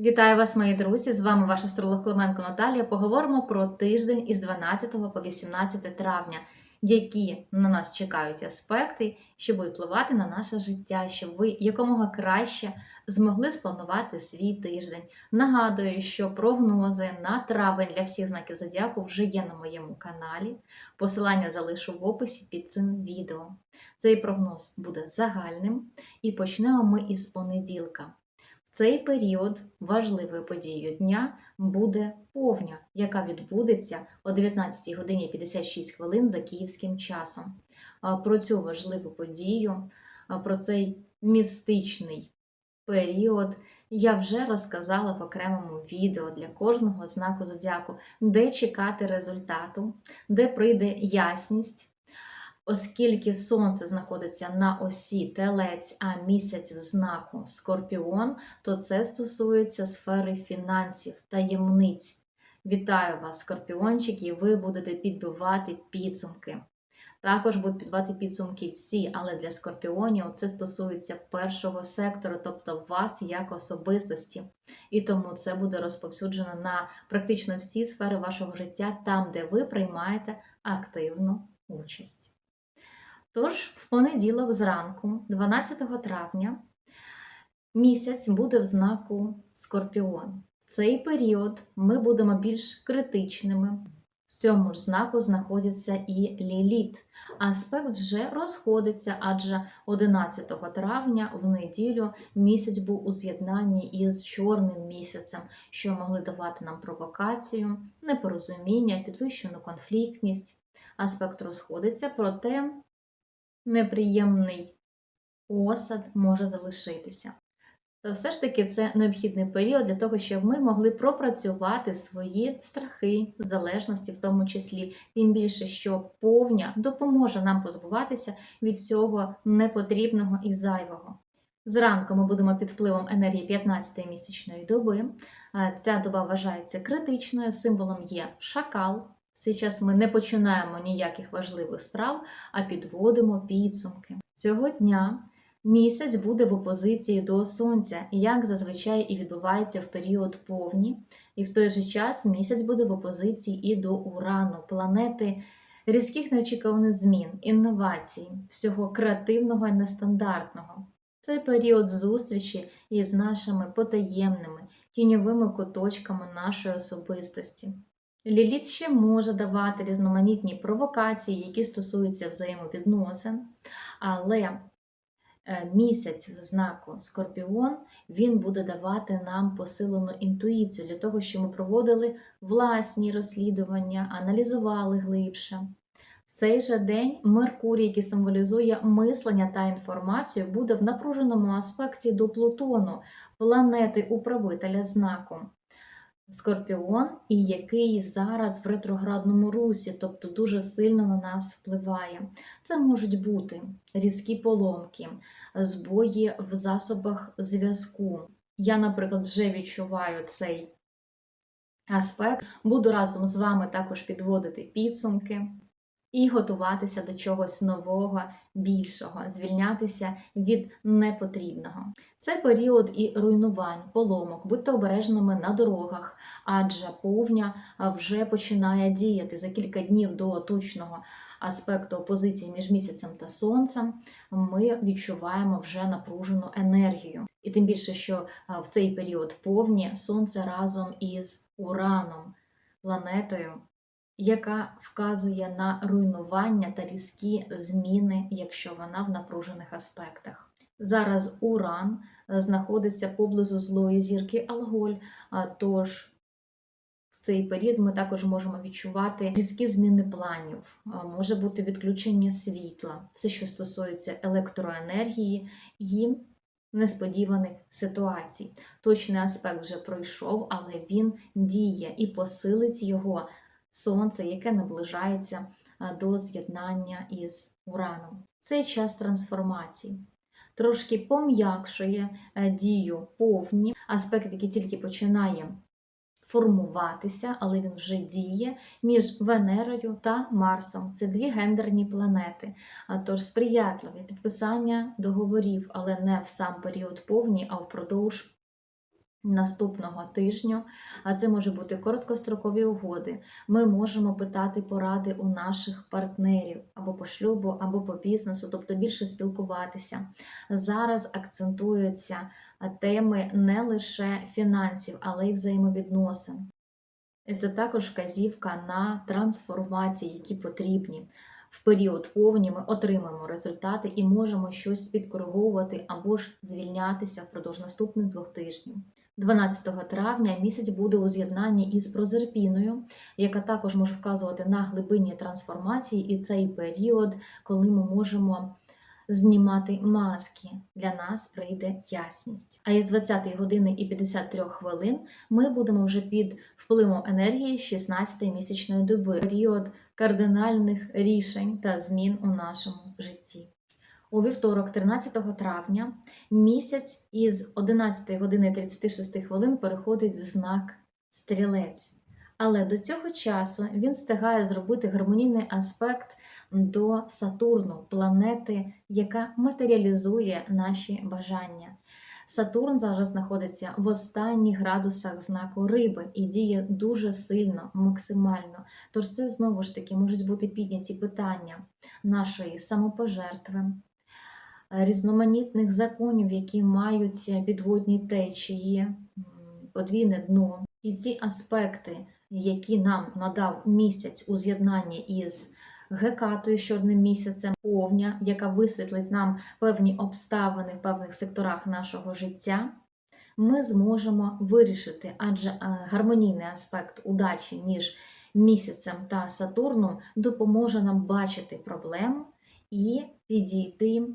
Вітаю вас, мої друзі! З вами ваша астролог Клименко Наталія. Поговоримо про тиждень із 12 по 18 травня, які на нас чекають аспекти, що будуть впливати на наше життя, щоб ви якомога краще змогли спланувати свій тиждень. Нагадую, що прогнози на травень для всіх знаків зодіаку вже є на моєму каналі. Посилання залишу в описі під цим відео. Цей прогноз буде загальним, і почнемо ми із понеділка. Цей період важливою подією дня буде повня, яка відбудеться о 19 годині 56 хвилин за київським часом. Про цю важливу подію, про цей містичний період я вже розказала в окремому відео для кожного знаку зодіаку, де чекати результату, де прийде ясність. Оскільки сонце знаходиться на осі телець, а місяць в знаку Скорпіон, то це стосується сфери фінансів, таємниць. Вітаю вас, скорпіончики, ви будете підбивати підсумки. Також будуть підбивати підсумки всі, але для скорпіонів це стосується першого сектору, тобто вас як особистості. І тому це буде розповсюджено на практично всі сфери вашого життя, там, де ви приймаєте активну участь. Тож, в понеділок зранку, 12 травня, місяць буде в знаку Скорпіон. В цей період ми будемо більш критичними. В цьому ж знаку знаходиться і ліліт. Аспект вже розходиться, адже 11 травня в неділю місяць був у з'єднанні із чорним місяцем, що могли давати нам провокацію, непорозуміння, підвищену конфліктність. Аспект розходиться, проте неприємний осад може залишитися. Та все ж таки це необхідний період для того, щоб ми могли пропрацювати свої страхи, залежності, в тому числі, тим більше, що повня допоможе нам позбуватися від всього непотрібного і зайвого. Зранку ми будемо під впливом енергії 15-ї місячної доби. Ця доба вважається критичною, символом є шакал. В цей час ми не починаємо ніяких важливих справ, а підводимо підсумки. Цього дня місяць буде в опозиції до сонця, як зазвичай і відбувається в період повні, і в той же час місяць буде в опозиції і до урану, планети різких неочікуваних змін, інновацій, всього креативного і нестандартного. Це період зустрічі із нашими потаємними тіньовими куточками нашої особистості. Ліліт ще може давати різноманітні провокації, які стосуються взаємовідносин, але е, місяць в знаку Скорпіон він буде давати нам посилену інтуїцію для того, щоб ми проводили власні розслідування, аналізували глибше. В цей же день Меркурій, який символізує мислення та інформацію, буде в напруженому аспекті до Плутону, планети управителя знаку. Скорпіон, і який зараз в ретроградному русі, тобто дуже сильно на нас впливає. Це можуть бути різкі поломки, збої в засобах зв'язку. Я, наприклад, вже відчуваю цей аспект, буду разом з вами також підводити підсумки і готуватися до чогось нового, більшого, звільнятися від непотрібного. Це період і руйнувань, поломок, будьте обережними на дорогах, адже повня вже починає діяти за кілька днів до точного аспекту опозиції між місяцем та сонцем. Ми відчуваємо вже напружену енергію. І тим більше, що в цей період повні сонце разом із ураном, планетою яка вказує на руйнування та різкі зміни, якщо вона в напружених аспектах. Зараз Уран е, знаходиться поблизу злої зірки Алголь, тож в цей період ми також можемо відчувати різкі зміни планів, може бути відключення світла, все, що стосується електроенергії і несподіваних ситуацій. Точний аспект вже пройшов, але він діє і посилить його Сонце, яке наближається до з'єднання із Ураном. Це час трансформації. Трошки пом'якшує е, дію повні, аспект, який тільки починає формуватися, але він вже діє між Венерою та Марсом. Це дві гендерні планети. Тож сприятливе підписання договорів, але не в сам період повні, а впродовж наступного тижня, а це може бути короткострокові угоди. Ми можемо питати поради у наших партнерів або по шлюбу, або по бізнесу, тобто більше спілкуватися. Зараз акцентуються теми не лише фінансів, але й взаємовідносин. І Це також вказівка на трансформації, які потрібні. В період повні ми отримаємо результати і можемо щось підкориговувати або ж звільнятися впродовж наступних двох тижнів. 12 травня місяць буде у з'єднанні із прозерпіною, яка також може вказувати на глибинні трансформації, і цей період, коли ми можемо знімати маски, для нас прийде ясність. А із 20 години і 53 хвилин ми будемо вже під впливом енергії 16 місячної доби, період кардинальних рішень та змін у нашому житті. У вівторок, 13 травня, місяць із 11 години 36 хвилин переходить знак стрілець. Але до цього часу він встигає зробити гармонійний аспект до Сатурну, планети, яка матеріалізує наші бажання. Сатурн зараз знаходиться в останніх градусах знаку риби і діє дуже сильно, максимально. Тож це знову ж таки можуть бути підняті питання нашої самопожертви, різноманітних законів, які мають підводні течії, подвійне дно. І ці аспекти, які нам надав місяць у з'єднанні із Гекатою з чорним місяцем, повня, яка висвітлить нам певні обставини в певних секторах нашого життя, ми зможемо вирішити, адже е, гармонійний аспект удачі між місяцем та Сатурном допоможе нам бачити проблему і підійти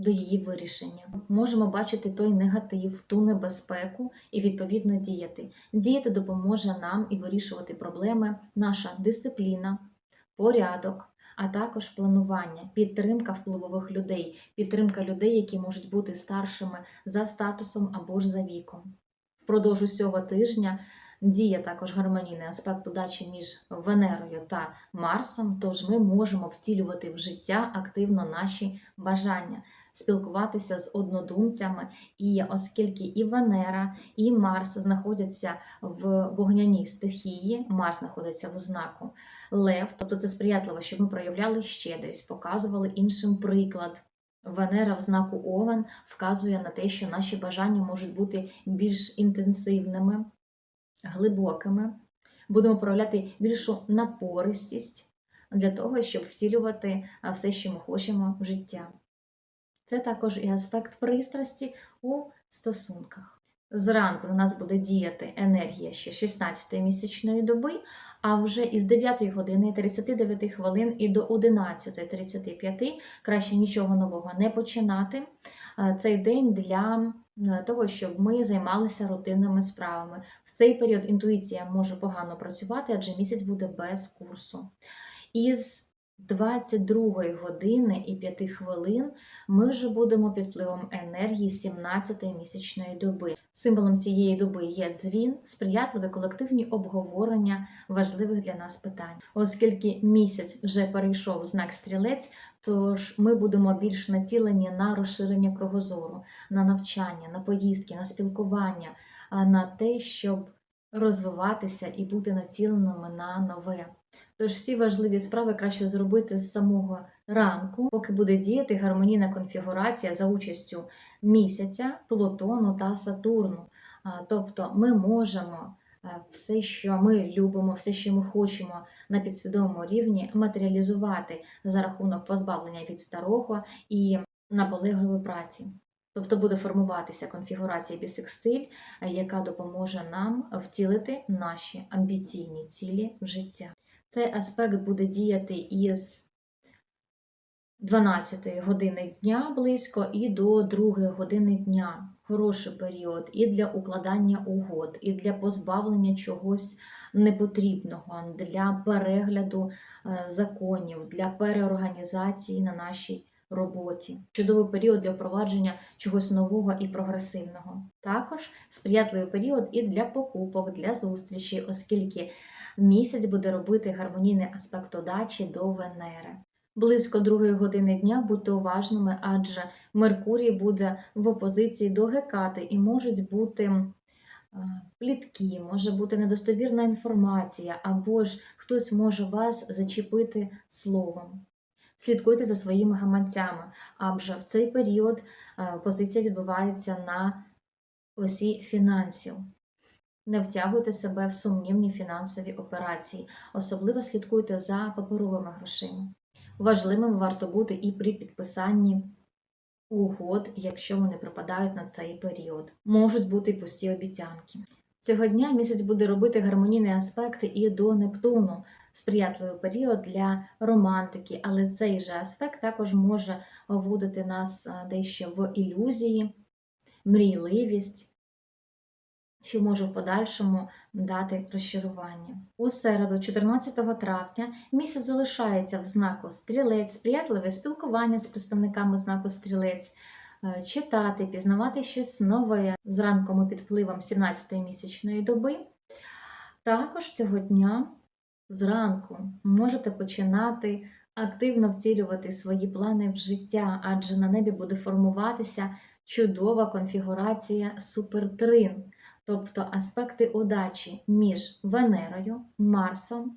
до її вирішення. Можемо бачити той негатив, ту небезпеку і відповідно діяти. Діяти допоможе нам і вирішувати проблеми наша дисципліна, порядок, а також планування, підтримка впливових людей, підтримка людей, які можуть бути старшими за статусом або ж за віком. Впродовж усього тижня діє також гармонійний аспект удачі між Венерою та Марсом, тож ми можемо втілювати в життя активно наші бажання, спілкуватися з однодумцями. І оскільки і Венера, і Марс знаходяться в вогняній стихії, Марс знаходиться в знаку Лев, тобто це сприятливо, щоб ми проявляли щедрість, показували іншим приклад. Венера в знаку Овен вказує на те, що наші бажання можуть бути більш інтенсивними, глибокими. Будемо проявляти більшу напористість для того, щоб втілювати все, що ми хочемо в життя. Це також і аспект пристрасті у стосунках. Зранку на нас буде діяти енергія ще 16 місячної доби, а вже із 9 години 39 хвилин і до 11.35 краще нічого нового не починати. Е, Цей день для е, того, щоб ми займалися рутинними справами. В цей період інтуїція може погано працювати, адже місяць буде без курсу. Із 22 години і 5 хвилин ми вже будемо під впливом енергії 17-ї місячної доби. Символом цієї доби є дзвін, сприятливі колективні обговорення важливих для нас питань. Оскільки місяць вже перейшов знак стрілець, тож ми будемо більш націлені на розширення кругозору, на навчання, на поїздки, на спілкування, на те, щоб розвиватися і бути націленими на нове. Тож всі важливі справи краще зробити з самого ранку, поки буде діяти гармонійна конфігурація за участю місяця, Плутону та Сатурну. Тобто ми можемо е, все, що ми любимо, все, що ми хочемо на підсвідомому рівні, матеріалізувати за рахунок позбавлення від старого і наполегливої праці. Тобто буде формуватися конфігурація бісекстиль, е, яка допоможе нам втілити наші амбіційні цілі в життя. Цей аспект буде діяти із 12 години дня близько і до 2 години дня. Хороший період і для укладання угод, і для позбавлення чогось непотрібного, для перегляду е, законів, для переорганізації на нашій роботі. Чудовий період для впровадження чогось нового і прогресивного. Також сприятливий період і для покупок, для зустрічі, оскільки місяць буде робити гармонійний аспект удачі до Венери. Близько другої години дня будьте уважними, адже Меркурій буде в опозиції до Гекати і можуть бути плітки, може бути недостовірна інформація, або ж хтось може вас зачепити словом. Слідкуйте за своїми гаманцями, адже в цей період е, позиція відбувається на осі фінансів. Не втягуйте себе в сумнівні фінансові операції, особливо слідкуйте за паперовими грошима. Важливими варто бути і при підписанні угод, якщо вони припадають на цей період. Можуть бути й пусті обіцянки. Цього дня місяць буде робити гармонійні аспекти і до Нептуну, сприятливий період для романтики, але цей же аспект також може вводити нас дещо в ілюзії, мрійливість, що може в подальшому дати розчарування. У середу, 14 травня, місяць залишається в знаку стрілець, сприятливе спілкування з представниками знаку стрілець, е, читати, пізнавати щось нове зранку ми під впливом 17-ї місячної доби. Також цього дня зранку можете починати активно втілювати свої плани в життя, адже на небі буде формуватися чудова конфігурація супертрин, тобто аспекти удачі між Венерою, Марсом,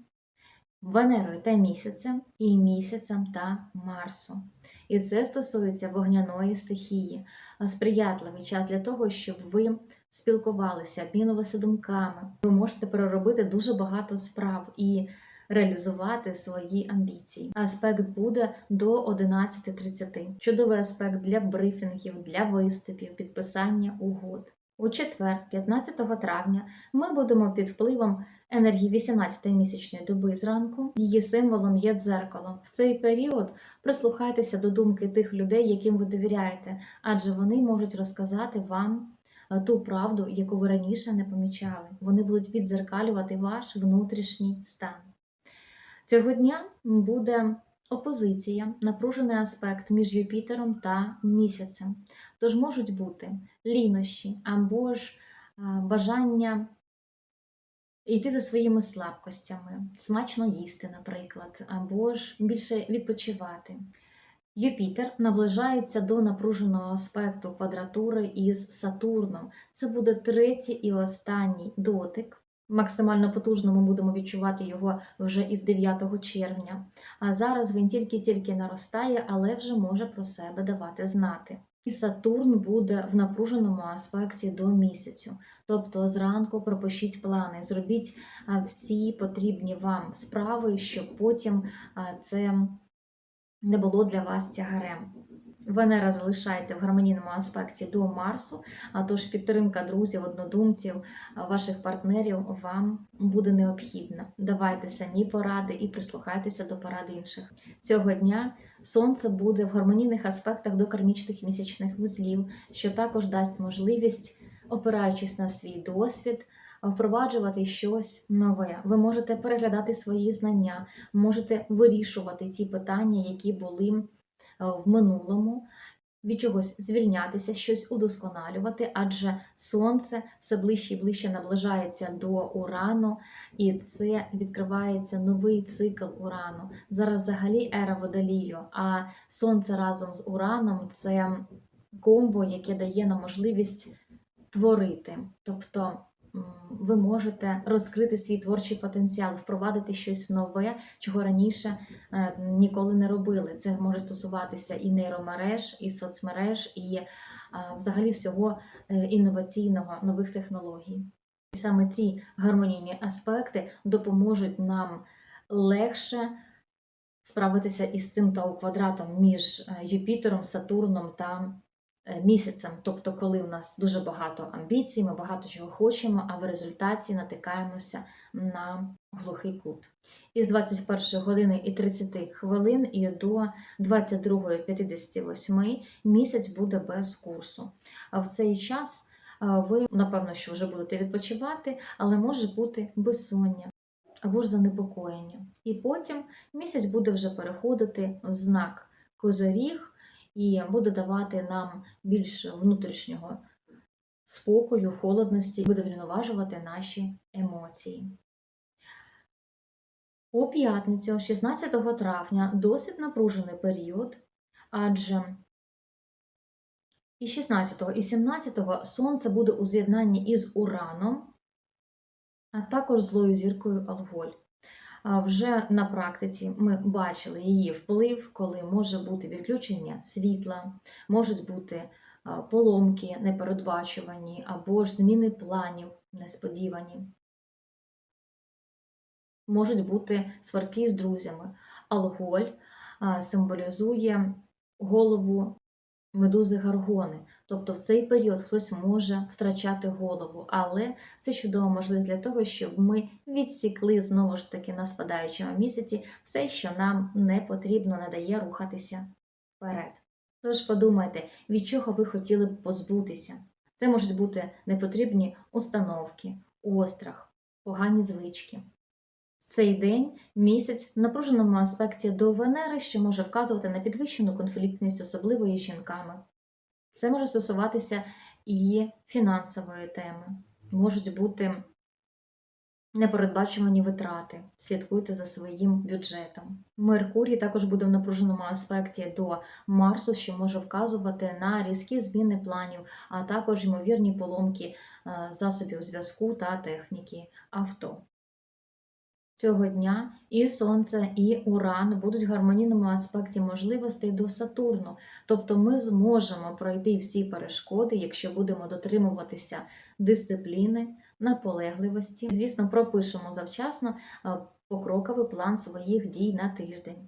Венерою та місяцем і місяцем та Марсом. І це стосується вогняної стихії, сприятливий час для того, щоб ви спілкувалися, обмінувалися думками. Ви можете переробити дуже багато справ і реалізувати свої амбіції. Аспект буде до 11.30. Чудовий аспект для брифінгів, для виступів, підписання угод. У четвер, 15 травня, ми будемо під впливом енергії 18-ї місячної доби зранку. Її символом є дзеркало. В цей період прислухайтеся до думки тих людей, яким ви довіряєте, адже вони можуть розказати вам е, ту правду, яку ви раніше не помічали. Вони будуть віддзеркалювати ваш внутрішній стан. Цього дня буде опозиція, напружений аспект між Юпітером та місяцем. Тож можуть бути лінощі або ж бажання йти за своїми слабкостями, смачно їсти, наприклад, або ж більше відпочивати. Юпітер наближається до напруженого аспекту квадратури із Сатурном. Це буде третій і останній дотик. Максимально потужно ми будемо відчувати його вже із 9 червня. А зараз він тільки-тільки наростає, але вже може про себе давати знати. І Сатурн буде в напруженому аспекті до місяцю. Тобто зранку пропишіть плани, зробіть всі потрібні вам справи, щоб потім це не було для вас тягарем. Венера залишається в гармонійному аспекті до Марсу, а тож підтримка друзів, однодумців, ваших партнерів вам буде необхідна. Давайте самі поради і прислухайтеся до порад інших. Цього дня Сонце буде в гармонійних аспектах до кармічних місячних вузлів, що також дасть можливість, опираючись на свій досвід, впроваджувати щось нове. Ви можете переглядати свої знання, можете вирішувати ті питання, які були в минулому, від чогось звільнятися, щось удосконалювати, адже сонце все ближче і ближче наближається до урану, і це відкривається новий цикл урану. Зараз взагалі ера водолію, а сонце разом з ураном це комбо, яке дає нам можливість творити. Тобто ви можете розкрити свій творчий потенціал, впровадити щось нове, чого раніше е, ніколи не робили. Це може стосуватися і нейромереж, і соцмереж, і е, взагалі всього е, інноваційного, нових технологій. І саме ці гармонійні аспекти допоможуть нам легше справитися із цим тау-квадратом між е, Юпітером, Сатурном та місяцем. Тобто, коли в нас дуже багато амбіцій, ми багато чого хочемо, а в результаті натикаємося на глухий кут. Із 21 години і 30 хвилин і до 22.58 місяць буде без курсу. А в цей час ви, напевно, що вже будете відпочивати, але може бути безсоння або ж занепокоєння. І потім місяць буде вже переходити в знак козоріг і буде давати нам більш внутрішнього спокою, холодності, буде врівноважувати наші емоції. У п'ятницю, 16 травня, досить напружений період, адже І 16 і 17 сонце буде у з'єднанні із Ураном, а також злою зіркою Алголь. Вже на практиці ми бачили її вплив, коли може бути відключення світла, можуть бути поломки непередбачувані або ж зміни планів несподівані. Можуть бути сварки з друзями. Алголь символізує голову медузи Гаргони. Тобто в цей період хтось може втрачати голову, але це чудова можливість для того, щоб ми відсікли знову ж таки на спадаючому місяці все, що нам не потрібно, не дає рухатися вперед. Тож подумайте, від чого ви хотіли б позбутися. Це можуть бути непотрібні установки, острах, погані звички. Цей день місяць в напруженому аспекті до Венери, що може вказувати на підвищену конфліктність, особливо із жінками. Це може стосуватися і фінансової теми. Можуть бути непередбачувані витрати. Слідкуйте за своїм бюджетом. Меркурій також буде в напруженому аспекті до Марсу, що може вказувати на різкі зміни планів, а також ймовірні поломки е, засобів зв'язку та техніки авто. Цього дня і Сонце, і Уран будуть в гармонійному аспекті можливостей до Сатурну. Тобто ми зможемо пройти всі перешкоди, якщо будемо дотримуватися дисципліни, наполегливості. Звісно, пропишемо завчасно е, покроковий план своїх дій на тиждень.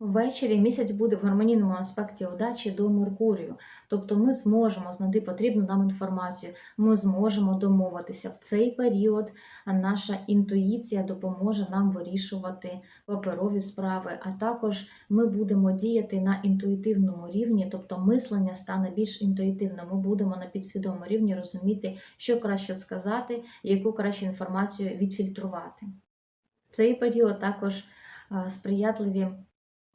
Ввечері місяць буде в гармонійному аспекті удачі до Меркурію, тобто ми зможемо знайти потрібну нам інформацію, ми зможемо домовитися в цей період. Наша інтуїція допоможе нам вирішувати паперові справи, а також ми будемо діяти на інтуїтивному рівні, тобто мислення стане більш інтуїтивним. Ми будемо на підсвідомому рівні розуміти, що краще сказати, яку краще інформацію відфільтрувати. В цей період також е, сприятливі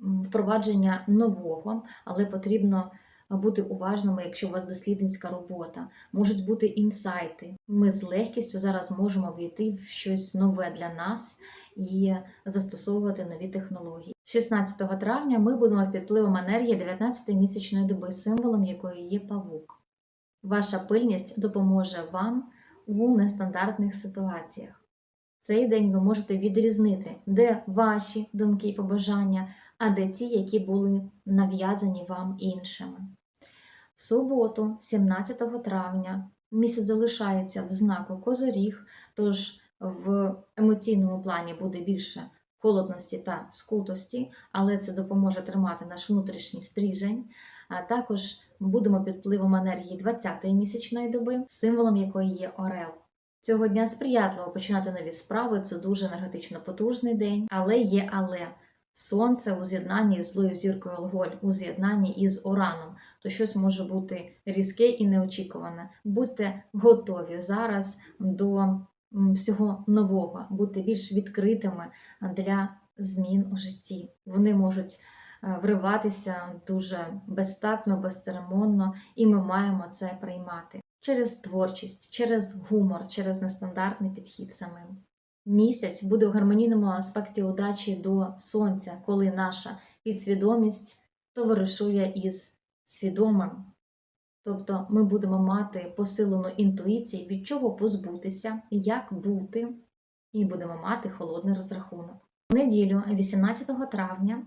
впровадження нового, але потрібно бути уважними, якщо у вас дослідницька робота. Можуть бути інсайти. Ми з легкістю зараз можемо війти в щось нове для нас і застосовувати нові технології. 16 травня ми будемо під впливом енергії 19-ї місячної доби, символом якої є павук. Ваша пильність допоможе вам у нестандартних ситуаціях. Цей день ви можете відрізнити, де ваші думки і побажання, а де ті, які були нав'язані вам іншими. В суботу, 17 травня, місяць залишається в знаку Козоріг, тож в емоційному плані буде більше холодності та скутості, але це допоможе тримати наш внутрішній стрижень. А також будемо під впливом енергії 20-ї місячної доби, символом якої є Орел. Цього дня сприятливо починати нові справи, це дуже енергетично потужний день, але є але. Сонце у з'єднанні з злою зіркою Алголь, у з'єднанні із Ураном, то щось може бути різке і неочікуване. Будьте готові зараз до всього нового, будьте більш відкритими для змін у житті. Вони можуть е, вриватися дуже безтактно, безцеремонно, і ми маємо це приймати через творчість, через гумор, через нестандартний підхід самим. Місяць буде в гармонійному аспекті удачі до сонця, коли наша підсвідомість товаришує із свідомим. Тобто ми будемо мати посилену інтуїцію, від чого позбутися, як бути, і будемо мати холодний розрахунок. В неділю, 18 травня,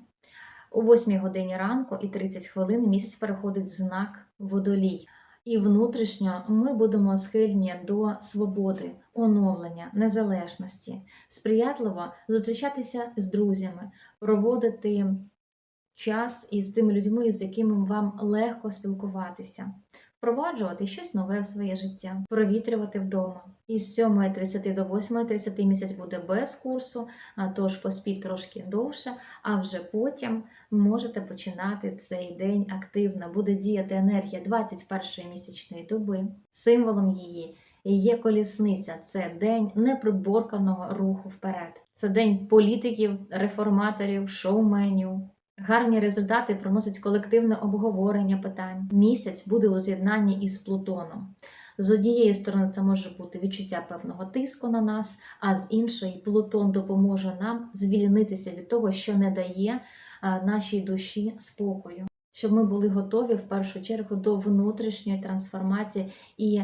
о 8 годині ранку і 30 хвилин місяць переходить знак водолій. І внутрішньо ми будемо схильні до свободи, оновлення, незалежності, сприятливо зустрічатися з друзями, проводити час із тими людьми, з якими вам легко спілкуватися, впроваджувати щось нове в своє життя, провітрювати вдома. Із 7.30 до 8.30 місяць буде без курсу, тож поспіть трошки довше, а вже потім можете починати цей день активно. Буде діяти енергія 21-ї місячної доби. Символом її є колісниця. Це день неприборканого руху вперед. Це день політиків, реформаторів, шоуменів. Гарні результати приносить колективне обговорення питань. Місяць буде у з'єднанні із Плутоном. З однієї сторони, це може бути відчуття певного тиску на нас, а з іншої Плутон допоможе нам звільнитися від того, що не дає нашій душі спокою. щоб ми були готові в першу чергу до внутрішньої трансформації і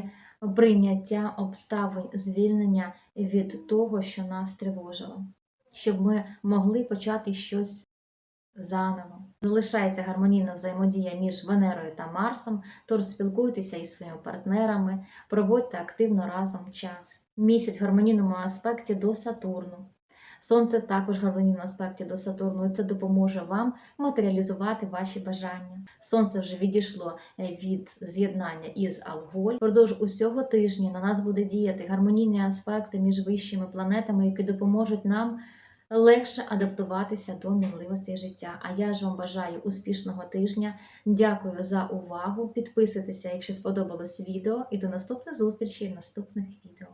прийняття обставин звільнення від того, що нас тривожило, щоб ми могли почати щось заново. Залишається гармонійна взаємодія між Венерою та Марсом, тож спілкуйтеся із своїми партнерами, проводьте активно разом час. Місяць в гармонійному аспекті до Сатурну. Сонце також в гармонійному аспекті до Сатурну, і це допоможе вам матеріалізувати ваші бажання. Сонце вже відійшло е, від з'єднання із Алголь. Продовж усього тижня на нас буде діяти гармонійні аспекти між вищими планетами, які допоможуть нам легше адаптуватися до мінливостей життя. А я ж вам бажаю успішного тижня. Дякую за увагу. Підписуйтеся, якщо сподобалось відео, і до наступних зустрічей в наступних відео.